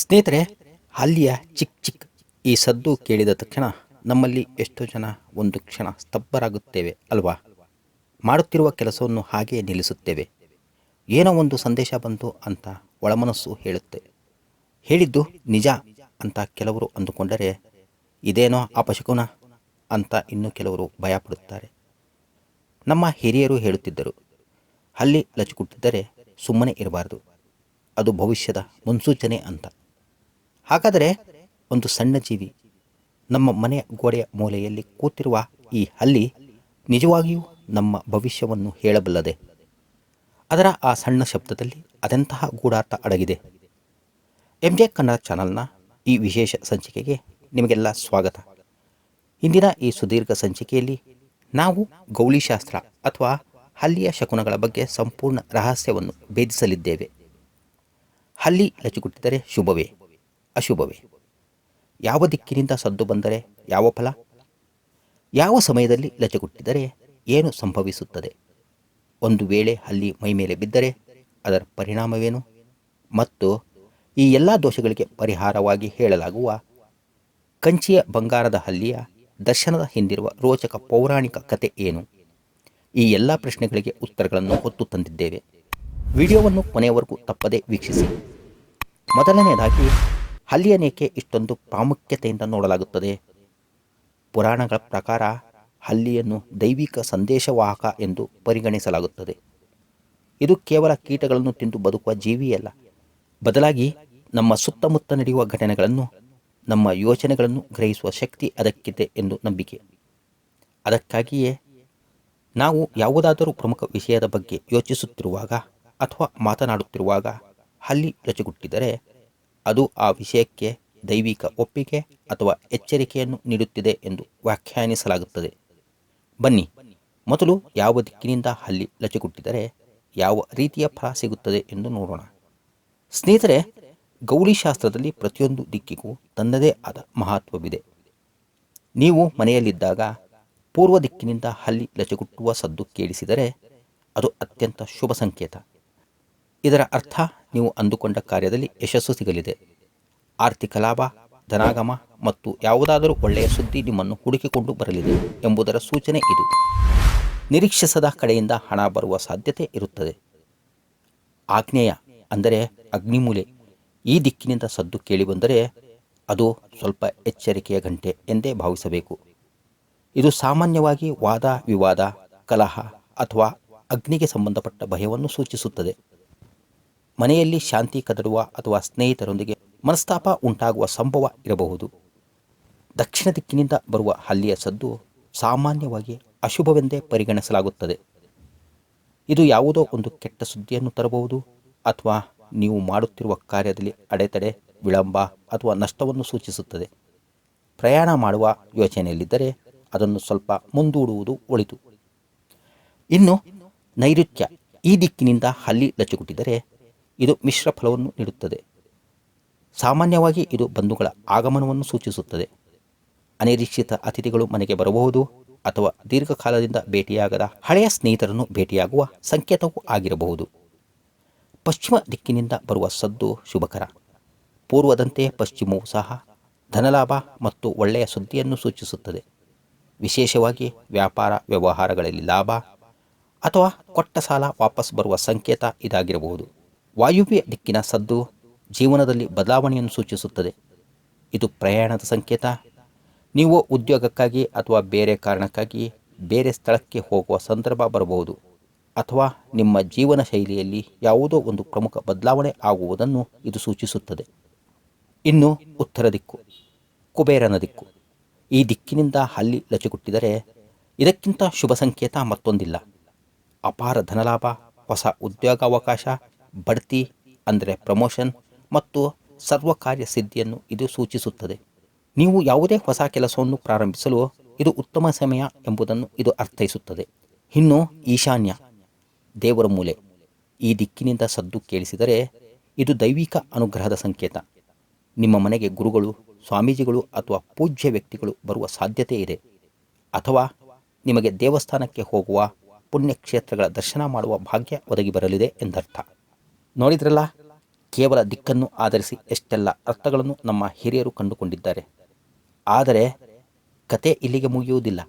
ಸ್ನೇಹಿತರೆ, ಅಲ್ಲಿಯ ಚಿಕ್ ಚಿಕ್ ಈ ಸದ್ದು ಕೇಳಿದ ತಕ್ಷಣ ನಮ್ಮಲ್ಲಿ ಎಷ್ಟೋ ಜನ ಒಂದು ಕ್ಷಣ ಸ್ತಬ್ಬರಾಗುತ್ತೇವೆ ಅಲ್ವಾ? ಮಾಡುತ್ತಿರುವ ಕೆಲಸವನ್ನು ಹಾಗೆಯೇ ನಿಲ್ಲಿಸುತ್ತೇವೆ. ಏನೋ ಒಂದು ಸಂದೇಶ ಬಂತು ಅಂತ ಒಳಮನಸ್ಸು ಹೇಳುತ್ತೆ. ಹೇಳಿದ್ದು ನಿಜ ಅಂತ ಕೆಲವರು ಅಂದುಕೊಂಡರೆ, ಇದೇನೋ ಅಪಶಕುನ? ಅಂತ ಇನ್ನು ಕೆಲವರು ಭಯಪಡುತ್ತಾರೆ. ನಮ್ಮ ಹಿರಿಯರು ಹೇಳುತ್ತಿದ್ದರು, ಅಲ್ಲಿ ಲಚಿಕುಟ್ಟಿದ್ದರೆ ಸುಮ್ಮನೆ ಇರಬಾರದು. ಅದು ಭವಿಷ್ಯದ ಮುನ್ಸೂಚನೆ ಅಂತ. ಹಾಗಾದರೆ ಒಂದು ಸಣ್ಣ ಜೀವಿ ನಮ್ಮ ಮನೆಯ ಗೋಡೆಯ ಮೂಲೆಯಲ್ಲಿ ಕೂತಿರುವ ಈ ಹಲ್ಲಿ ನಿಜವಾಗಿಯೂ ನಮ್ಮ ಭವಿಷ್ಯವನ್ನು ಹೇಳಬಲ್ಲದೆ. ಅದರ ಆ ಸಣ್ಣ ಶಬ್ದದಲ್ಲಿ ಅದೆಂತಹ ಗೂಢಾರ್ಥ ಅಡಗಿದೆ. ಎಂ ಜೆ ಕನ್ನಡ ಚಾನಲ್ನ ಈ ವಿಶೇಷ ಸಂಚಿಕೆಗೆ ನಿಮಗೆಲ್ಲ ಸ್ವಾಗತ. ಇಂದಿನ ಈ ಸುದೀರ್ಘ ಸಂಚಿಕೆಯಲ್ಲಿ ನಾವು ಗೌಳಿಶಾಸ್ತ್ರ ಅಥವಾ ಹಲ್ಲಿಯ ಶಕುನಗಳ ಬಗ್ಗೆ ಸಂಪೂರ್ಣ ರಹಸ್ಯವನ್ನು ಭೇದಿಸಲಿದ್ದೇವೆ. ಹಲ್ಲಿ ಲಚಿಗುಟ್ಟಿದರೆ ಶುಭವೇ. ಅಶುಭವೇ. ಯಾವ ದಿಕ್ಕಿನಿಂದ ಸದ್ದು ಬಂದರೆ ಯಾವ ಫಲ? ಯಾವ ಸಮಯದಲ್ಲಿ ಲಚಗುಟ್ಟಿದರೆ ಏನು ಸಂಭವಿಸುತ್ತದೆ? ಒಂದು ವೇಳೆ ಅಲ್ಲಿ ಮೈಮೇಲೆ ಬಿದ್ದರೆ ಅದರ ಪರಿಣಾಮವೇನು? ಮತ್ತು ಈ ಎಲ್ಲ ದೋಷಗಳಿಗೆ ಪರಿಹಾರವಾಗಿ ಹೇಳಲಾಗುವ ಕಂಚಿಯ ಬಂಗಾರದ ಹಲ್ಲಿಯ ದರ್ಶನದ ಹಿಂದಿರುವ ರೋಚಕ ಪೌರಾಣಿಕ ಕತೆ ಏನು? ಈ ಎಲ್ಲ ಪ್ರಶ್ನೆಗಳಿಗೆ ಉತ್ತರಗಳನ್ನು ಹೊತ್ತು ತಂದಿದ್ದೇವೆ. ವಿಡಿಯೋವನ್ನು ಕೊನೆಯವರೆಗೂ ತಪ್ಪದೇ ವೀಕ್ಷಿಸಿ. ಮೊದಲನೆಯದಾಗಿ ಹಲ್ಲಿಯನೇಕೆ ಇಷ್ಟೊಂದು ಪ್ರಾಮುಖ್ಯತೆಯಿಂದ ನೋಡಲಾಗುತ್ತದೆ? ಪುರಾಣಗಳ ಪ್ರಕಾರ ಹಲ್ಲಿಯನ್ನು ದೈವಿಕ ಸಂದೇಶವಾಹಕ ಎಂದು ಪರಿಗಣಿಸಲಾಗುತ್ತದೆ. ಇದು ಕೇವಲ ಕೀಟಗಳನ್ನು ತಿಂದು ಬದುಕುವ ಜೀವಿಯಲ್ಲ. ಬದಲಾಗಿ ನಮ್ಮ ಸುತ್ತಮುತ್ತ ನಡೆಯುವ ಘಟನೆಗಳನ್ನು, ನಮ್ಮ ಯೋಚನೆಗಳನ್ನು ಗ್ರಹಿಸುವ ಶಕ್ತಿ ಅದಕ್ಕಿದೆ ಎಂದು ನಂಬಿಕೆ. ಅದಕ್ಕಾಗಿಯೇ ನಾವು ಯಾವುದಾದರೂ ಪ್ರಮುಖ ವಿಷಯದ ಬಗ್ಗೆ ಯೋಚಿಸುತ್ತಿರುವಾಗ ಅಥವಾ ಮಾತನಾಡುತ್ತಿರುವಾಗ ಹಲ್ಲಿ ರಚಗುಟ್ಟಿದರೆ ಅದು ಆ ವಿಷಯಕ್ಕೆ ದೈವಿಕ ಒಪ್ಪಿಗೆ ಅಥವಾ ಎಚ್ಚರಿಕೆಯನ್ನು ನೀಡುತ್ತಿದೆ ಎಂದು ವ್ಯಾಖ್ಯಾನಿಸಲಾಗುತ್ತದೆ. ಬನ್ನಿ, ಮೊದಲು ಯಾವ ದಿಕ್ಕಿನಿಂದ ಹಲ್ಲಿ ಲಚಗುಟ್ಟಿದರೆ ಯಾವ ರೀತಿಯ ಫಲ ಸಿಗುತ್ತದೆ ಎಂದು ನೋಡೋಣ. ಸ್ನೇಹಿತರೆ ಗೌಳಿಶಾಸ್ತ್ರದಲ್ಲಿ ಪ್ರತಿಯೊಂದು ದಿಕ್ಕಿಗೂ ತನ್ನದೇ ಆದ ಮಹತ್ವವಿದೆ. ನೀವು ಮನೆಯಲ್ಲಿದ್ದಾಗ ಪೂರ್ವ ದಿಕ್ಕಿನಿಂದ ಹಲ್ಲಿ ಲಚಗುಟ್ಟುವ ಸದ್ದು ಕೇಳಿಸಿದರೆ ಅದು ಅತ್ಯಂತ ಶುಭ ಸಂಕೇತ. ಇದರ ಅರ್ಥ ನೀವು ಅಂದುಕೊಂಡ ಕಾರ್ಯದಲ್ಲಿ ಯಶಸ್ಸು ಸಿಗಲಿದೆ. ಆರ್ಥಿಕ ಲಾಭ, ಧನಾಗಮ ಮತ್ತು ಯಾವುದಾದರೂ ಒಳ್ಳೆಯ ಸುದ್ದಿ ನಿಮ್ಮನ್ನು ಹುಡುಕಿಕೊಂಡು ಬರಲಿದೆ ಎಂಬುದರ ಸೂಚನೆ ಇದು. ನಿರೀಕ್ಷಿಸದ ಕಡೆಯಿಂದ ಹಣ ಬರುವ ಸಾಧ್ಯತೆ ಇರುತ್ತದೆ. ಆಗ್ನೇಯ ಅಂದರೆ ಅಗ್ನಿಮೂಲೆ, ಈ ದಿಕ್ಕಿನಿಂದ ಸದ್ದು ಕೇಳಿಬಂದರೆ ಅದು ಸ್ವಲ್ಪ ಎಚ್ಚರಿಕೆಯ ಗಂಟೆ ಎಂದೇ ಭಾವಿಸಬೇಕು. ಇದು ಸಾಮಾನ್ಯವಾಗಿ ವಾದ, ವಿವಾದ, ಕಲಹ ಅಥವಾ ಅಗ್ನಿಗೆ ಸಂಬಂಧಪಟ್ಟ ಭಯವನ್ನು ಸೂಚಿಸುತ್ತದೆ. ಮನೆಯಲ್ಲಿ ಶಾಂತಿ ಕದಡುವ ಅಥವಾ ಸ್ನೇಹಿತರೊಂದಿಗೆ ಮನಸ್ತಾಪ ಉಂಟಾಗುವ ಸಂಭವ ಇರಬಹುದು. ದಕ್ಷಿಣ ದಿಕ್ಕಿನಿಂದ ಬರುವ ಹಲ್ಲಿಯ ಸದ್ದು ಸಾಮಾನ್ಯವಾಗಿ ಅಶುಭವೆಂದೇ ಪರಿಗಣಿಸಲಾಗುತ್ತದೆ. ಇದು ಯಾವುದೋ ಒಂದು ಕೆಟ್ಟ ಸುದ್ದಿಯನ್ನು ತರಬಹುದು ಅಥವಾ ನೀವು ಮಾಡುತ್ತಿರುವ ಕಾರ್ಯದಲ್ಲಿ ಅಡೆತಡೆ, ವಿಳಂಬ ಅಥವಾ ನಷ್ಟವನ್ನು ಸೂಚಿಸುತ್ತದೆ. ಪ್ರಯಾಣ ಮಾಡುವ ಯೋಚನೆಯಲ್ಲಿದ್ದರೆ ಅದನ್ನು ಸ್ವಲ್ಪ ಮುಂದೂಡುವುದು ಒಳಿತು. ಇನ್ನು ನೈಋತ್ಯ ಈ ದಿಕ್ಕಿನಿಂದ ಹಲ್ಲಿ ಲಚ್ಚುಗುಟ್ಟಿದರೆ ಇದು ಮಿಶ್ರ ಫಲವನ್ನು ನೀಡುತ್ತದೆ. ಸಾಮಾನ್ಯವಾಗಿ ಇದು ಬಂಧುಗಳ ಆಗಮನವನ್ನು ಸೂಚಿಸುತ್ತದೆ. ಅನಿರೀಕ್ಷಿತ ಅತಿಥಿಗಳು ಮನೆಗೆ ಬರಬಹುದು ಅಥವಾ ದೀರ್ಘಕಾಲದಿಂದ ಭೇಟಿಯಾಗದ ಹಳೆಯ ಸ್ನೇಹಿತರನ್ನು ಭೇಟಿಯಾಗುವ ಸಂಕೇತವೂ ಆಗಿರಬಹುದು. ಪಶ್ಚಿಮ ದಿಕ್ಕಿನಿಂದ ಬರುವ ಸದ್ದು ಶುಭಕರ. ಪೂರ್ವದಂತೆ ಪಶ್ಚಿಮವೂ ಸಹ ಧನಲಾಭ ಮತ್ತು ಒಳ್ಳೆಯ ಸುದ್ದಿಯನ್ನು ಸೂಚಿಸುತ್ತದೆ. ವಿಶೇಷವಾಗಿ ವ್ಯಾಪಾರ ವ್ಯವಹಾರಗಳಲ್ಲಿ ಲಾಭ ಅಥವಾ ಕೊಟ್ಟ ಸಾಲ ವಾಪಸ್ ಬರುವ ಸಂಕೇತ ಇದಾಗಿರಬಹುದು. ವಾಯುವ್ಯ ದಿಕ್ಕಿನ ಸದ್ದು ಜೀವನದಲ್ಲಿ ಬದಲಾವಣೆಯನ್ನು ಸೂಚಿಸುತ್ತದೆ. ಇದು ಪ್ರಯಾಣದ ಸಂಕೇತ. ನೀವು ಉದ್ಯೋಗಕ್ಕಾಗಿ ಅಥವಾ ಬೇರೆ ಕಾರಣಕ್ಕಾಗಿ ಬೇರೆ ಸ್ಥಳಕ್ಕೆ ಹೋಗುವ ಸಂದರ್ಭ ಬರಬಹುದು. ಅಥವಾ ನಿಮ್ಮ ಜೀವನ ಶೈಲಿಯಲ್ಲಿ ಯಾವುದೋ ಒಂದು ಪ್ರಮುಖ ಬದಲಾವಣೆ ಆಗುವುದನ್ನು ಇದು ಸೂಚಿಸುತ್ತದೆ. ಇನ್ನು ಉತ್ತರ ದಿಕ್ಕು, ಕುಬೇರನ ದಿಕ್ಕು. ಈ ದಿಕ್ಕಿನಿಂದ ಹಲ್ಲಿ ಲಚುಗುಟ್ಟಿದರೆ ಇದಕ್ಕಿಂತ ಶುಭ ಸಂಕೇತ ಮತ್ತೊಂದಿಲ್ಲ. ಅಪಾರ ಧನಲಾಭ, ಹೊಸ ಉದ್ಯೋಗಾವಕಾಶ ಬಡ್ತಿ, ಅಂದರೆ ಪ್ರಮೋಷನ್ ಮತ್ತು ಸರ್ವಕಾರ್ಯ ಸಿದ್ಧಿಯನ್ನು ಇದು ಸೂಚಿಸುತ್ತದೆ. ನೀವು ಯಾವುದೇ ಹೊಸ ಕೆಲಸವನ್ನು ಪ್ರಾರಂಭಿಸಲು ಇದು ಉತ್ತಮ ಸಮಯ ಎಂಬುದನ್ನು ಇದು ಅರ್ಥೈಸುತ್ತದೆ. ಇನ್ನು ಈಶಾನ್ಯ, ದೇವರ ಮೂಲೆ. ಈ ದಿಕ್ಕಿನಿಂದ ಸದ್ದು ಕೇಳಿಸಿದರೆ ಇದು ದೈವಿಕ ಅನುಗ್ರಹದ ಸಂಕೇತ. ನಿಮ್ಮ ಮನೆಗೆ ಗುರುಗಳು, ಸ್ವಾಮೀಜಿಗಳು ಅಥವಾ ಪೂಜ್ಯ ವ್ಯಕ್ತಿಗಳು ಬರುವ ಸಾಧ್ಯತೆ ಇದೆ. ಅಥವಾ ನಿಮಗೆ ದೇವಸ್ಥಾನಕ್ಕೆ ಹೋಗುವ ಪುಣ್ಯಕ್ಷೇತ್ರಗಳ ದರ್ಶನ ಮಾಡುವ ಭಾಗ್ಯ ಒದಗಿ ಬರಲಿದೆ ಎಂದರ್ಥ. ನೋಡಿದ್ರಲ್ಲ? ಕೇವಲ ದಿಕ್ಕನ್ನು ಆಧರಿಸಿ ಎಷ್ಟೆಲ್ಲ ಅರ್ಥಗಳನ್ನು ನಮ್ಮ ಹಿರಿಯರು ಕಂಡುಕೊಂಡಿದ್ದಾರೆ. ಆದರೆ ಕತೆ ಇಲ್ಲಿಗೆ ಮುಗಿಯುವುದಿಲ್ಲ.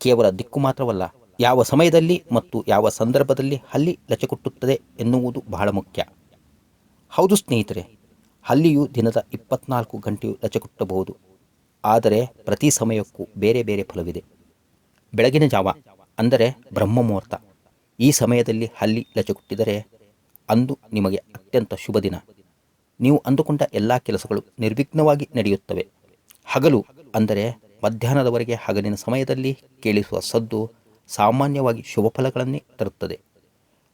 ಕೇವಲ ದಿಕ್ಕು ಮಾತ್ರವಲ್ಲ, ಯಾವ ಸಮಯದಲ್ಲಿ ಮತ್ತು ಯಾವ ಸಂದರ್ಭದಲ್ಲಿ ಹಲ್ಲಿ ಲಚಕೊಟ್ಟುತ್ತದೆ ಎನ್ನುವುದು ಬಹಳ ಮುಖ್ಯ. ಹೌದು ಸ್ನೇಹಿತರೆ, ಹಲ್ಲಿಯು ದಿನದ ಇಪ್ಪತ್ನಾಲ್ಕು ಗಂಟೆಯು ಲಚಕೊಟ್ಟಬಹುದು. ಆದರೆ ಪ್ರತಿ ಸಮಯಕ್ಕೂ ಬೇರೆ ಬೇರೆ ಫಲವಿದೆ. ಬೆಳಗಿನ ಜಾವ, ಅಂದರೆ ಬ್ರಹ್ಮ ಮುಹೂರ್ತ ಈ ಸಮಯದಲ್ಲಿ ಹಲ್ಲಿ ಲಚಕೊಟ್ಟಿದರೆ ಅಂದು ನಿಮಗೆ ಅತ್ಯಂತ ಶುಭ ದಿನ. ನೀವು ಅಂದುಕೊಂಡ ಎಲ್ಲ ಕೆಲಸಗಳು ನಿರ್ವಿಘ್ನವಾಗಿ ನಡೆಯುತ್ತವೆ. ಹಗಲು ಅಂದರೆ ಮಧ್ಯಾಹ್ನದವರೆಗೆ ಹಗಲಿನ ಸಮಯದಲ್ಲಿ ಕೇಳಿಸುವ ಸದ್ದು ಸಾಮಾನ್ಯವಾಗಿ ಶುಭ ಫಲಗಳನ್ನೇ ತರುತ್ತದೆ.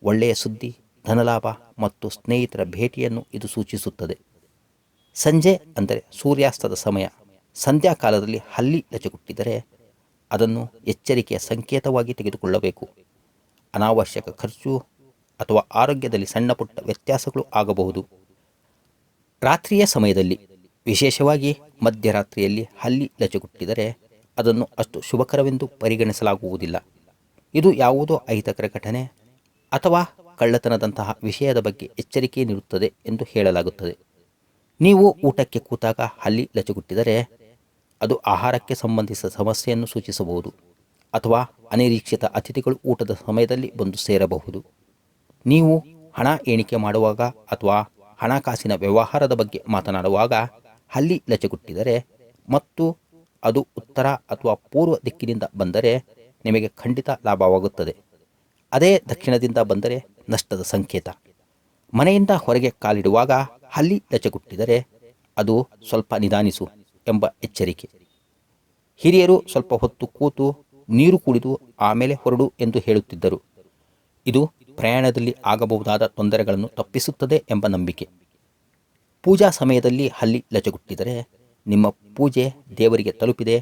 ಒಳ್ಳೆಯ ಸುದ್ದಿ, ಧನಲಾಭ ಮತ್ತು ಸ್ನೇಹಿತರ ಭೇಟಿಯನ್ನು ಇದು ಸೂಚಿಸುತ್ತದೆ. ಸಂಜೆ ಅಂದರೆ ಸೂರ್ಯಾಸ್ತದ ಸಮಯ. ಸಂಧ್ಯಾಕಾಲದಲ್ಲಿ ಹಲ್ಲಿ ಲಚಗುಟ್ಟಿದರೆ ಅದನ್ನು ಎಚ್ಚರಿಕೆಯ ಸಂಕೇತವಾಗಿ ತೆಗೆದುಕೊಳ್ಳಬೇಕು. ಅನಾವಶ್ಯಕ ಖರ್ಚು ಅಥವಾ ಆರೋಗ್ಯದಲ್ಲಿ ಸಣ್ಣ ಪುಟ್ಟ ವ್ಯತ್ಯಾಸಗಳು ಆಗಬಹುದು. ರಾತ್ರಿಯ ಸಮಯದಲ್ಲಿ, ವಿಶೇಷವಾಗಿ ಮಧ್ಯರಾತ್ರಿಯಲ್ಲಿ ಹಲ್ಲಿ ಲಚಗುಟ್ಟಿದರೆ ಅದನ್ನು ಅಷ್ಟು ಶುಭಕರವೆಂದು ಪರಿಗಣಿಸಲಾಗುವುದಿಲ್ಲ. ಇದು ಯಾವುದೋ ಅಹಿತಕರ ಘಟನೆ ಅಥವಾ ಕಳ್ಳತನದಂತಹ ವಿಷಯದ ಬಗ್ಗೆ ಎಚ್ಚರಿಕೆ ನೀಡುತ್ತದೆ ಎಂದು ಹೇಳಲಾಗುತ್ತದೆ. ನೀವು ಊಟಕ್ಕೆ ಕೂತಾಗ ಹಲ್ಲಿ ಲಚಗುಟ್ಟಿದರೆ ಅದು ಆಹಾರಕ್ಕೆ ಸಂಬಂಧಿಸಿದ ಸಮಸ್ಯೆಯನ್ನು ಸೂಚಿಸಬಹುದು ಅಥವಾ ಅನಿರೀಕ್ಷಿತ ಅತಿಥಿಗಳು ಊಟದ ಸಮಯದಲ್ಲಿ ಬಂದು ಸೇರಬಹುದು. ನೀವು ಹಣ ಎಣಿಕೆ ಮಾಡುವಾಗ ಅಥವಾ ಹಣಕಾಸಿನ ವ್ಯವಹಾರದ ಬಗ್ಗೆ ಮಾತನಾಡುವಾಗ ಹಲ್ಲಿ ಲಚಗುಟ್ಟಿದರೆ ಮತ್ತು ಅದು ಉತ್ತರ ಅಥವಾ ಪೂರ್ವ ದಿಕ್ಕಿನಿಂದ ಬಂದರೆ ನಿಮಗೆ ಖಂಡಿತ ಲಾಭವಾಗುತ್ತದೆ. ಅದೇ ದಕ್ಷಿಣದಿಂದ ಬಂದರೆ ನಷ್ಟದ ಸಂಕೇತ. ಮನೆಯಿಂದ ಹೊರಗೆ ಕಾಲಿಡುವಾಗ ಹಲ್ಲಿ ಲಚಗುಟ್ಟಿದರೆ ಅದು ಸ್ವಲ್ಪ ನಿಧಾನಿಸು ಎಂಬ ಎಚ್ಚರಿಕೆ. ಹಿರಿಯರು ಸ್ವಲ್ಪ ಹೊತ್ತು ಕೂತು ನೀರು ಕುಡಿದು ಆಮೇಲೆ ಹೊರಡು ಎಂದು ಹೇಳುತ್ತಿದ್ದರು. ಇದು ಪ್ರಯಾಣದಲ್ಲಿ ಆಗಬಹುದಾದ ತೊಂದರೆಗಳನ್ನು ತಪ್ಪಿಸುತ್ತದೆ ಎಂಬ ನಂಬಿಕೆ. ಪೂಜಾ ಸಮಯದಲ್ಲಿ ಹಲ್ಲಿ ಲಚಗುಟ್ಟಿದರೆ ನಿಮ್ಮ ಪೂಜೆ ದೇವರಿಗೆ ತಲುಪಿದೆ,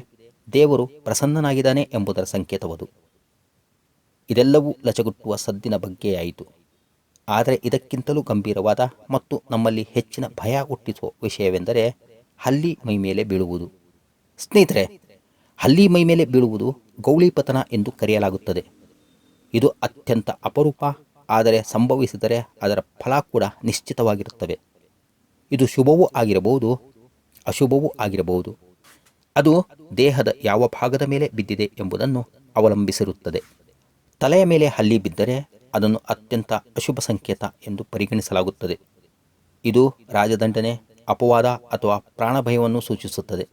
ದೇವರು ಪ್ರಸನ್ನನಾಗಿದ್ದಾನೆ ಎಂಬುದರ ಸಂಕೇತವದು ಇದೆಲ್ಲವೂ ಲಚಗುಟ್ಟುವ ಸದ್ದಿನ ಬಗ್ಗೆಯಾಯಿತು ಆದರೆ ಇದಕ್ಕಿಂತಲೂ ಗಂಭೀರವಾದ ಮತ್ತು ನಮ್ಮಲ್ಲಿ ಹೆಚ್ಚಿನ ಭಯ ಹುಟ್ಟಿಸುವ ವಿಷಯವೆಂದರೆ ಹಲ್ಲಿ ಮೈ ಮೇಲೆ ಬೀಳುವುದು. ಸ್ನೇಹಿತರೆ, ಹಲ್ಲಿ ಮೈ ಮೇಲೆ ಬೀಳುವುದು ಗೌಳಿಪತನ ಎಂದು ಕರೆಯಲಾಗುತ್ತದೆ. ಇದು ಅತ್ಯಂತ ಅಪರೂಪ, ಆದರೆ ಸಂಭವಿಸಿದರೆ ಅದರ ಫಲ ಕೂಡ ನಿಶ್ಚಿತವಾಗಿರುತ್ತವೆ. ಇದು ಶುಭವೂ ಆಗಿರಬಹುದು, ಅಶುಭವೂ ಆಗಿರಬಹುದು. ಅದು ದೇಹದ ಯಾವ ಭಾಗದ ಮೇಲೆ ಬಿದ್ದಿದೆ ಎಂಬುದನ್ನು ಅವಲಂಬಿಸಿರುತ್ತದೆ. ತಲೆಯ ಮೇಲೆ ಹಲ್ಲಿ ಬಿದ್ದರೆ ಅದನ್ನು ಅತ್ಯಂತ ಅಶುಭ ಸಂಕೇತ ಎಂದು ಪರಿಗಣಿಸಲಾಗುತ್ತದೆ. ಇದು ರಾಜದಂಡನೆ, ಅಪವಾದ ಅಥವಾ ಪ್ರಾಣಭಯವನ್ನು ಸೂಚಿಸುತ್ತದೆ.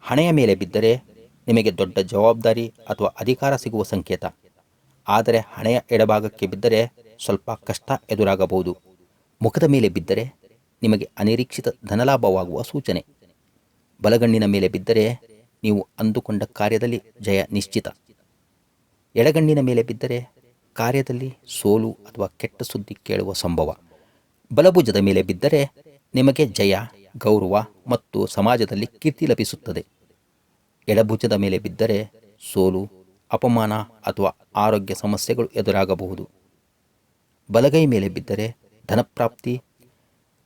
ಹಣೆಯ ಮೇಲೆ ಬಿದ್ದರೆ ನಿಮಗೆ ದೊಡ್ಡ ಜವಾಬ್ದಾರಿ ಅಥವಾ ಅಧಿಕಾರ ಸಿಗುವ ಸಂಕೇತ. ಆದರೆ ಹಣೆಯ ಎಡಭಾಗಕ್ಕೆ ಬಿದ್ದರೆ ಸ್ವಲ್ಪ ಕಷ್ಟ ಎದುರಾಗಬಹುದು. ಮುಖದ ಮೇಲೆ ಬಿದ್ದರೆ ನಿಮಗೆ ಅನಿರೀಕ್ಷಿತ ಧನಲಾಭವಾಗುವ ಸೂಚನೆ. ಬಲಗಣ್ಣಿನ ಮೇಲೆ ಬಿದ್ದರೆ ನೀವು ಅಂದುಕೊಂಡ ಕಾರ್ಯದಲ್ಲಿ ಜಯ ನಿಶ್ಚಿತ. ಎಡಗಣ್ಣಿನ ಮೇಲೆ ಬಿದ್ದರೆ ಕಾರ್ಯದಲ್ಲಿ ಸೋಲು ಅಥವಾ ಕೆಟ್ಟ ಸುದ್ದಿ ಕೇಳುವ ಸಂಭವ. ಬಲಭುಜದ ಮೇಲೆ ಬಿದ್ದರೆ ನಿಮಗೆ ಜಯ, ಗೌರವ ಮತ್ತು ಸಮಾಜದಲ್ಲಿ ಕೀರ್ತಿ ಲಭಿಸುತ್ತದೆ. ಎಡಭುಜದ ಮೇಲೆ ಬಿದ್ದರೆ ಸೋಲು ಅಪಮಾನ ಅಥವಾ ಆರೋಗ್ಯ ಸಮಸ್ಯೆಗಳು ಎದುರಾಗಬಹುದು. ಬಲಗೈ ಮೇಲೆ ಬಿದ್ದರೆ ಧನಪ್ರಾಪ್ತಿ,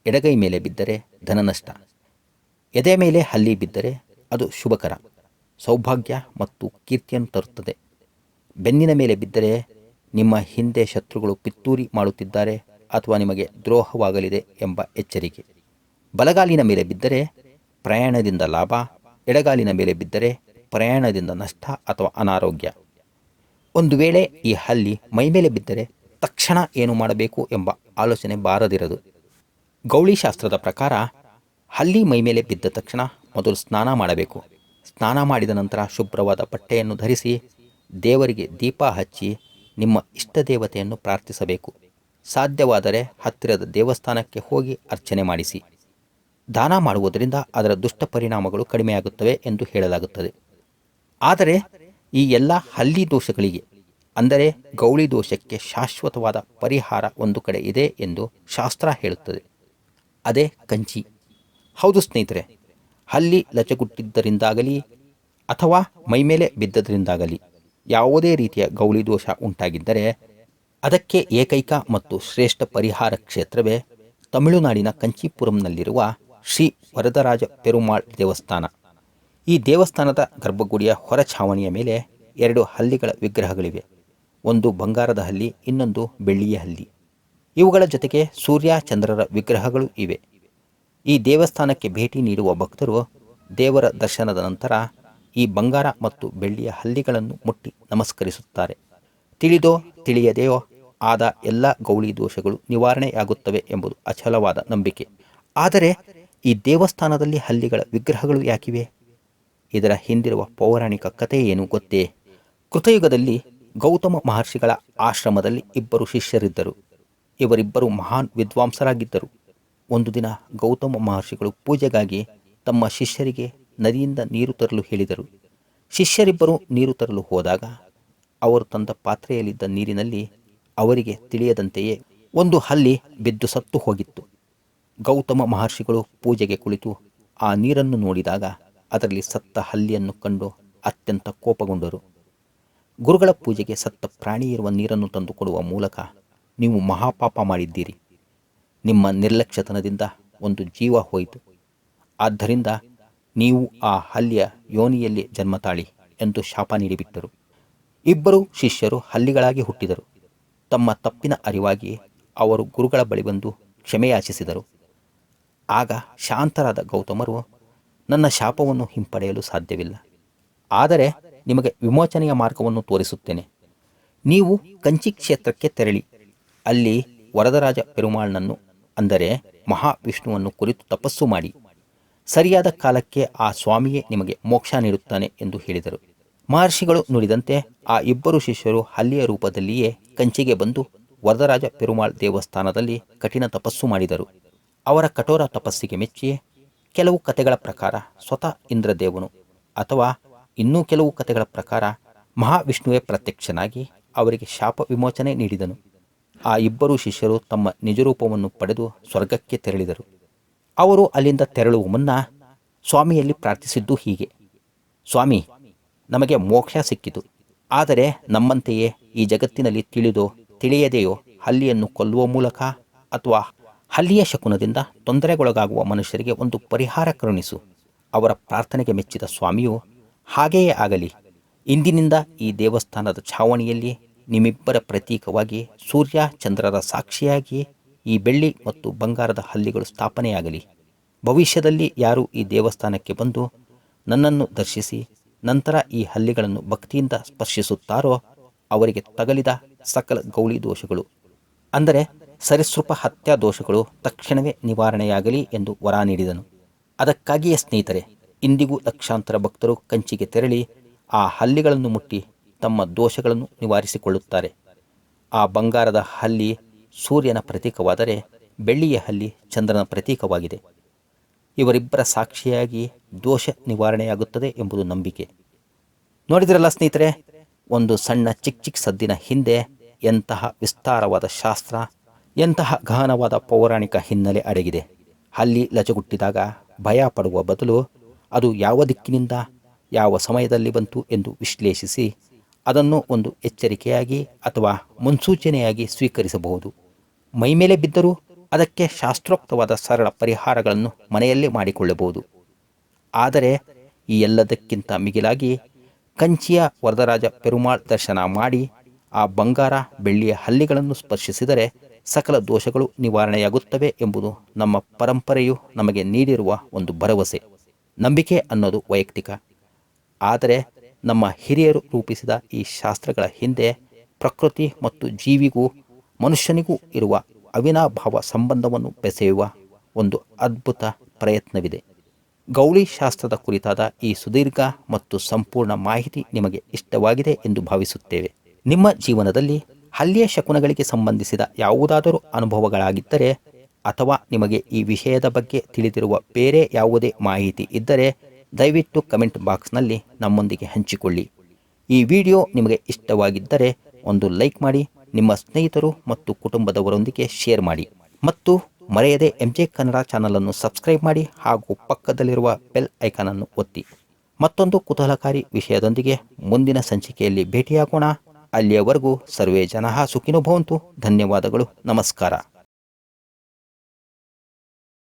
ಎಡಗೈ ಮೇಲೆ ಬಿದ್ದರೆ ಧನನಷ್ಟ. ಎದೆ ಮೇಲೆ ಹಲ್ಲಿ ಬಿದ್ದರೆ ಅದು ಶುಭಕರ, ಸೌಭಾಗ್ಯ ಮತ್ತು ಕೀರ್ತಿಯನ್ನು ತರುತ್ತದೆ. ಬೆನ್ನಿನ ಮೇಲೆ ಬಿದ್ದರೆ ನಿಮ್ಮ ಹಿಂದೆ ಶತ್ರುಗಳು ಪಿತ್ತೂರಿ ಮಾಡುತ್ತಿದ್ದಾರೆ ಅಥವಾ ನಿಮಗೆ ದ್ರೋಹವಾಗಲಿದೆ ಎಂಬ ಎಚ್ಚರಿಕೆ. ಬಲಗಾಲಿನ ಮೇಲೆ ಬಿದ್ದರೆ ಪ್ರಯಾಣದಿಂದ ಲಾಭ, ಎಡಗಾಲಿನ ಮೇಲೆ ಬಿದ್ದರೆ ಪ್ರಯಾಣದಿಂದ ನಷ್ಟ ಅಥವಾ ಅನಾರೋಗ್ಯ. ಒಂದು ವೇಳೆ ಈ ಹಲ್ಲಿ ಮೈಮೇಲೆ ಬಿದ್ದರೆ ತಕ್ಷಣ ಏನು ಮಾಡಬೇಕು ಎಂಬ ಆಲೋಚನೆ ಬಾರದಿರದು. ಗೌಳಿ ಶಾಸ್ತ್ರದ ಪ್ರಕಾರ ಹಲ್ಲಿ ಮೈಮೇಲೆ ಬಿದ್ದ ತಕ್ಷಣ ಮೊದಲು ಸ್ನಾನ ಮಾಡಬೇಕು. ಸ್ನಾನ ಮಾಡಿದ ನಂತರ ಶುಭ್ರವಾದ ಬಟ್ಟೆಯನ್ನು ಧರಿಸಿ ದೇವರಿಗೆ ದೀಪ ಹಚ್ಚಿ ನಿಮ್ಮ ಇಷ್ಟ ದೇವತೆಯನ್ನು ಪ್ರಾರ್ಥಿಸಬೇಕು. ಸಾಧ್ಯವಾದರೆ ಹತ್ತಿರದ ದೇವಸ್ಥಾನಕ್ಕೆ ಹೋಗಿ ಅರ್ಚನೆ ಮಾಡಿಸಿ. ದಾನ ಮಾಡುವುದರಿಂದ ಅದರ ದುಷ್ಟ ಪರಿಣಾಮಗಳು ಕಡಿಮೆಯಾಗುತ್ತವೆ ಎಂದು ಹೇಳಲಾಗುತ್ತದೆ. ಆದರೆ ಈ ಎಲ್ಲ ಹಲ್ಲಿ ದೋಷಗಳಿಗೆ, ಅಂದರೆ ಗೌಳಿ ದೋಷಕ್ಕೆ ಶಾಶ್ವತವಾದ ಪರಿಹಾರ ಒಂದು ಕಡೆ ಇದೆ ಎಂದು ಶಾಸ್ತ್ರ ಹೇಳುತ್ತದೆ. ಅದೇ ಕಂಚಿ. ಹೌದು ಸ್ನೇಹಿತರೆ, ಹಲ್ಲಿ ಲಚಗುಟ್ಟಿದ್ದರಿಂದಾಗಲಿ ಅಥವಾ ಮೈಮೇಲೆ ಬಿದ್ದದರಿಂದಾಗಲಿ ಯಾವುದೇ ರೀತಿಯ ಗೌಳಿ ದೋಷ ಉಂಟಾಗಿದ್ದರೆ ಅದಕ್ಕೆ ಏಕೈಕ ಮತ್ತು ಶ್ರೇಷ್ಠ ಪರಿಹಾರ ಕ್ಷೇತ್ರವೇ ತಮಿಳುನಾಡಿನ ಕಂಚೀಪುರಂನಲ್ಲಿರುವ ಶ್ರೀ ವರದರಾಜ ಪೆರುಮಾಳ್ ದೇವಸ್ಥಾನ. ಈ ದೇವಸ್ಥಾನದ ಗರ್ಭಗುಡಿಯ ಹೊರ ಛಾವಣಿಯ ಮೇಲೆ ಎರಡು ಹಲ್ಲಿಗಳ ವಿಗ್ರಹಗಳಿವೆ. ಒಂದು ಬಂಗಾರದ ಹಲ್ಲಿ, ಇನ್ನೊಂದು ಬೆಳ್ಳಿಯ ಹಲ್ಲಿ. ಇವುಗಳ ಜೊತೆಗೆ ಸೂರ್ಯ, ಚಂದ್ರರ ವಿಗ್ರಹಗಳು ಇವೆ. ಈ ದೇವಸ್ಥಾನಕ್ಕೆ ಭೇಟಿ ನೀಡುವ ಭಕ್ತರು ದೇವರ ದರ್ಶನದ ನಂತರ ಈ ಬಂಗಾರ ಮತ್ತು ಬೆಳ್ಳಿಯ ಹಲ್ಲಿಗಳನ್ನು ಮುಟ್ಟಿ ನಮಸ್ಕರಿಸುತ್ತಾರೆ. ತಿಳಿದೋ ತಿಳಿಯದೆಯೋ ಆದ ಎಲ್ಲ ಗೌಳಿ ದೋಷಗಳು ನಿವಾರಣೆಯಾಗುತ್ತವೆ ಎಂಬುದು ಅಚಲವಾದ ನಂಬಿಕೆ. ಆದರೆ ಈ ದೇವಸ್ಥಾನದಲ್ಲಿ ಹಲ್ಲಿಗಳ ವಿಗ್ರಹಗಳು ಯಾಕಿವೆ? ಇದರ ಹಿಂದಿರುವ ಪೌರಾಣಿಕ ಕಥೆ ಏನು ಗೊತ್ತೇ? ಕೃತಯುಗದಲ್ಲಿ ಗೌತಮ ಮಹರ್ಷಿಗಳ ಆಶ್ರಮದಲ್ಲಿ ಇಬ್ಬರು ಶಿಷ್ಯರಿದ್ದರು. ಇವರಿಬ್ಬರು ಮಹಾನ್ ವಿದ್ವಾಂಸರಾಗಿದ್ದರು. ಒಂದು ದಿನ ಗೌತಮ ಮಹರ್ಷಿಗಳು ಪೂಜೆಗಾಗಿ ತಮ್ಮ ಶಿಷ್ಯರಿಗೆ ನದಿಯಿಂದ ನೀರು ತರಲು ಹೇಳಿದರು. ಶಿಷ್ಯರಿಬ್ಬರು ನೀರು ತರಲು ಹೋದಾಗ ಅವರು ತಂದ ಪಾತ್ರೆಯಲ್ಲಿದ್ದ ನೀರಿನಲ್ಲಿ ಅವರಿಗೆ ತಿಳಿಯದಂತೆಯೇ ಒಂದು ಹಲ್ಲಿ ಬಿದ್ದು ಸತ್ತು ಹೋಗಿತ್ತು. ಗೌತಮ ಮಹರ್ಷಿಗಳು ಪೂಜೆಗೆ ಕುಳಿತು ಆ ನೀರನ್ನು ನೋಡಿದಾಗ ಅದರಲ್ಲಿ ಸತ್ತ ಹಲ್ಲಿಯನ್ನು ಕಂಡು ಅತ್ಯಂತ ಕೋಪಗೊಂಡರು. ಗುರುಗಳ ಪೂಜೆಗೆ ಸತ್ತ ಪ್ರಾಣಿ ಇರುವ ನೀರನ್ನು ತಂದುಕೊಡುವ ಮೂಲಕ ನೀವು ಮಹಾಪಾಪ ಮಾಡಿದ್ದೀರಿ. ನಿಮ್ಮ ನಿರ್ಲಕ್ಷ್ಯತನದಿಂದ ಒಂದು ಜೀವ ಹೋಯಿತು. ಆದ್ದರಿಂದ ನೀವು ಆ ಹಲ್ಲಿಯ ಯೋನಿಯಲ್ಲಿ ಜನ್ಮ ತಾಳಿ ಎಂದು ಶಾಪ ನೀಡಿಬಿಟ್ಟರು. ಇಬ್ಬರು ಶಿಷ್ಯರು ಹಲ್ಲಿಗಳಾಗಿ ಹುಟ್ಟಿದರು. ತಮ್ಮ ತಪ್ಪಿನ ಅರಿವಾಗಿ ಅವರು ಗುರುಗಳ ಬಳಿ ಬಂದು ಕ್ಷಮೆಯಾಚಿಸಿದರು. ಆಗ ಶಾಂತರಾದ ಗೌತಮರು ನನ್ನ ಶಾಪವನ್ನು ಹಿಂಪಡೆಯಲು ಸಾಧ್ಯವಿಲ್ಲ. ಆದರೆ ನಿಮಗೆ ವಿಮೋಚನೆಯ ಮಾರ್ಗವನ್ನು ತೋರಿಸುತ್ತೇನೆ. ನೀವು ಕಂಚಿ ಕ್ಷೇತ್ರಕ್ಕೆ ತೆರಳಿ. ಅಲ್ಲಿ ವರದರಾಜ ಪೆರುಮಾಳ್ನನ್ನು ಅಂದರೆ ಮಹಾವಿಷ್ಣುವನ್ನು ಕುರಿತು ತಪಸ್ಸು ಮಾಡಿ. ಸರಿಯಾದ ಕಾಲಕ್ಕೆ ಆ ಸ್ವಾಮಿಯೇ ನಿಮಗೆ ಮೋಕ್ಷ ನೀಡುತ್ತಾನೆ ಎಂದು ಹೇಳಿದರು. ಮಹರ್ಷಿಗಳು ನುಡಿದಂತೆ ಆ ಇಬ್ಬರು ಶಿಷ್ಯರು ಹಲ್ಲಿಯ ರೂಪದಲ್ಲಿಯೇ ಕಂಚಿಗೆ ಬಂದು ವರದರಾಜ ಪೆರುಮಾಳ್ ದೇವಸ್ಥಾನದಲ್ಲಿ ಕಠಿಣ ತಪಸ್ಸು ಮಾಡಿದರು. ಅವರ ಕಠೋರ ತಪಸ್ಸಿಗೆ ಮೆಚ್ಚಿ ಕೆಲವು ಕಥೆಗಳ ಪ್ರಕಾರ ಸ್ವತಃ ಇಂದ್ರದೇವನು ಅಥವಾ ಇನ್ನೂ ಕೆಲವು ಕಥೆಗಳ ಪ್ರಕಾರ ಮಹಾವಿಷ್ಣುವೇ ಪ್ರತ್ಯಕ್ಷನಾಗಿ ಅವರಿಗೆ ಶಾಪ ವಿಮೋಚನೆ ನೀಡಿದನು. ಆ ಇಬ್ಬರು ಶಿಷ್ಯರು ತಮ್ಮ ನಿಜರೂಪವನ್ನು ಪಡೆದು ಸ್ವರ್ಗಕ್ಕೆ ತೆರಳಿದರು. ಅವರು ಅಲ್ಲಿಂದ ತೆರಳುವ ಮುನ್ನ ಸ್ವಾಮಿಯಲ್ಲಿ ಪ್ರಾರ್ಥಿಸಿದ್ದು ಹೀಗೆ. ಸ್ವಾಮಿ, ನಮಗೆ ಮೋಕ್ಷ ಸಿಕ್ಕಿತು. ಆದರೆ ನಮ್ಮಂತೆಯೇ ಈ ಜಗತ್ತಿನಲ್ಲಿ ತಿಳಿದೋ ತಿಳಿಯದೆಯೋ ಹಲ್ಲಿಯನ್ನು ಕೊಲ್ಲುವ ಮೂಲಕ ಅಥವಾ ಹಲ್ಲಿಯ ಶಕುನದಿಂದ ತೊಂದರೆಗೊಳಗಾಗುವ ಮನುಷ್ಯರಿಗೆ ಒಂದು ಪರಿಹಾರ ಕರುಣಿಸು. ಅವರ ಪ್ರಾರ್ಥನೆಗೆ ಮೆಚ್ಚಿದ ಸ್ವಾಮಿಯು, ಹಾಗೆಯೇ ಆಗಲಿ. ಇಂದಿನಿಂದ ಈ ದೇವಸ್ಥಾನದ ಛಾವಣಿಯಲ್ಲಿ ನಿಮ್ಮಿಬ್ಬರ ಪ್ರತೀಕವಾಗಿ ಸೂರ್ಯ ಚಂದ್ರರ ಸಾಕ್ಷಿಯಾಗಿ ಈ ಬೆಳ್ಳಿ ಮತ್ತು ಬಂಗಾರದ ಹಲ್ಲಿಗಳು ಸ್ಥಾಪನೆಯಾಗಲಿ. ಭವಿಷ್ಯದಲ್ಲಿ ಯಾರು ಈ ದೇವಸ್ಥಾನಕ್ಕೆ ಬಂದು ನನ್ನನ್ನು ದರ್ಶಿಸಿ, ನಂತರ ಈ ಹಲ್ಲಿಗಳನ್ನು ಭಕ್ತಿಯಿಂದ ಸ್ಪರ್ಶಿಸುತ್ತಾರೋ ಅವರಿಗೆ ತಗಲಿದ ಸಕಲ ಗೌಳಿ ದೋಷಗಳು ಅಂದರೆ ಸರಿಸೃಪ ಹತ್ಯಾ ದೋಷಗಳು ತಕ್ಷಣವೇ ನಿವಾರಣೆಯಾಗಲಿ ಎಂದು ವರ ನೀಡಿದನು. ಅದಕ್ಕಾಗಿಯೇ ಸ್ನೇಹಿತರೆ, ಇಂದಿಗೂ ಲಕ್ಷಾಂತರ ಭಕ್ತರು ಕಂಚಿಗೆ ತೆರಳಿ ಆ ಹಲ್ಲಿಗಳನ್ನು ಮುಟ್ಟಿ ತಮ್ಮ ದೋಷಗಳನ್ನು ನಿವಾರಿಸಿಕೊಳ್ಳುತ್ತಾರೆ. ಆ ಬಂಗಾರದ ಹಲ್ಲಿ ಸೂರ್ಯನ ಪ್ರತೀಕವಾದರೆ ಬೆಳ್ಳಿಯ ಹಲ್ಲಿ ಚಂದ್ರನ ಪ್ರತೀಕವಾಗಿದೆ. ಇವರಿಬ್ಬರ ಸಾಕ್ಷಿಯಾಗಿ ದೋಷ ನಿವಾರಣೆಯಾಗುತ್ತದೆ ಎಂಬುದು ನಂಬಿಕೆ. ನೋಡಿದ್ರಲ್ಲ ಸ್ನೇಹಿತರೆ, ಒಂದು ಸಣ್ಣ ಚಿಕ್ಕ ಚಿಕ್ಕ ಸದ್ದಿನ ಹಿಂದೆ ಎಂತಹ ವಿಸ್ತಾರವಾದ ಶಾಸ್ತ್ರ ಎಂತಹ ಗಹನವಾದ ಪೌರಾಣಿಕ ಹಿನ್ನೆಲೆ ಅಡಗಿದೆ. ಅಲ್ಲಿ ಲಜಗುಟ್ಟಿದಾಗ ಭಯ ಪಡುವ ಬದಲು ಅದು ಯಾವ ದಿಕ್ಕಿನಿಂದ, ಯಾವ ಸಮಯದಲ್ಲಿ ಬಂತು ಎಂದು ವಿಶ್ಲೇಷಿಸಿ ಅದನ್ನು ಒಂದು ಎಚ್ಚರಿಕೆಯಾಗಿ ಅಥವಾ ಮುನ್ಸೂಚನೆಯಾಗಿ ಸ್ವೀಕರಿಸಬಹುದು. ಮೈಮೇಲೆ ಬಿದ್ದರೂ ಅದಕ್ಕೆ ಶಾಸ್ತ್ರೋಕ್ತವಾದ ಸರಳ ಪರಿಹಾರಗಳನ್ನು ಮನೆಯಲ್ಲೇ ಮಾಡಿಕೊಳ್ಳಬಹುದು. ಆದರೆ ಈ ಎಲ್ಲದಕ್ಕಿಂತ ಮಿಗಿಲಾಗಿ ಕಂಚಿಯ ವರದರಾಜ ಪೆರುಮಾಳ್ ದರ್ಶನ ಮಾಡಿ ಆ ಬಂಗಾರ, ಬೆಳ್ಳಿಯ ಹಲ್ಲಿಗಳನ್ನು ಸ್ಪರ್ಶಿಸಿದರೆ ಸಕಲ ದೋಷಗಳು ನಿವಾರಣೆಯಾಗುತ್ತವೆ ಎಂಬುದು ನಮ್ಮ ಪರಂಪರೆಯು ನಮಗೆ ನೀಡಿರುವ ಒಂದು ಭರವಸೆ. ನಂಬಿಕೆ ಅನ್ನೋದು ವೈಯಕ್ತಿಕ. ಆದರೆ ನಮ್ಮ ಹಿರಿಯರು ರೂಪಿಸಿದ ಈ ಶಾಸ್ತ್ರಗಳ ಹಿಂದೆ ಪ್ರಕೃತಿ ಮತ್ತು ಜೀವಿಗೂ ಮನುಷ್ಯನಿಗೂ ಇರುವ ಅವಿನಾಭಾವ ಸಂಬಂಧವನ್ನು ಬೆಸೆಯುವ ಒಂದು ಅದ್ಭುತ ಪ್ರಯತ್ನವಿದೆ. ಗೌಳಿ ಶಾಸ್ತ್ರದ ಕುರಿತಾದ ಈ ಸುದೀರ್ಘ ಮತ್ತು ಸಂಪೂರ್ಣ ಮಾಹಿತಿ ನಿಮಗೆ ಇಷ್ಟವಾಗಿದೆ ಎಂದು ಭಾವಿಸುತ್ತೇವೆ. ನಿಮ್ಮ ಜೀವನದಲ್ಲಿ ಹಲ್ಲಿಯ ಶಕುನಗಳಿಗೆ ಸಂಬಂಧಿಸಿದ ಯಾವುದಾದರೂ ಅನುಭವಗಳಾಗಿದ್ದರೆ ಅಥವಾ ನಿಮಗೆ ಈ ವಿಷಯದ ಬಗ್ಗೆ ತಿಳಿದಿರುವ ಬೇರೆ ಯಾವುದೇ ಮಾಹಿತಿ ಇದ್ದರೆ ದಯವಿಟ್ಟು ಕಮೆಂಟ್ ಬಾಕ್ಸ್ನಲ್ಲಿ ನಮ್ಮೊಂದಿಗೆ ಹಂಚಿಕೊಳ್ಳಿ. ಈ ವಿಡಿಯೋ ನಿಮಗೆ ಇಷ್ಟವಾಗಿದ್ದರೆ ಒಂದು ಲೈಕ್ ಮಾಡಿ, ನಿಮ್ಮ ಸ್ನೇಹಿತರು ಮತ್ತು ಕುಟುಂಬದವರೊಂದಿಗೆ ಶೇರ್ ಮಾಡಿ ಮತ್ತು ಮರೆಯದೆ ಎಂ ಜೆ ಕನ್ನಡ ಚಾನಲನ್ನು ಸಬ್ಸ್ಕ್ರೈಬ್ ಮಾಡಿ ಹಾಗೂ ಪಕ್ಕದಲ್ಲಿರುವ ಬೆಲ್ ಐಕಾನನ್ನು ಒತ್ತಿ. ಮತ್ತೊಂದು ಕುತೂಹಲಕಾರಿ ವಿಷಯದೊಂದಿಗೆ ಮುಂದಿನ ಸಂಚಿಕೆಯಲ್ಲಿ ಭೇಟಿಯಾಗೋಣ. ಅಲ್ಲಿಯವರೆಗೂ ಸರ್ವೇ ಜನಃ ಸುಖಿನೋ ಭವಂತು. ಧನ್ಯವಾದಗಳು. ನಮಸ್ಕಾರ.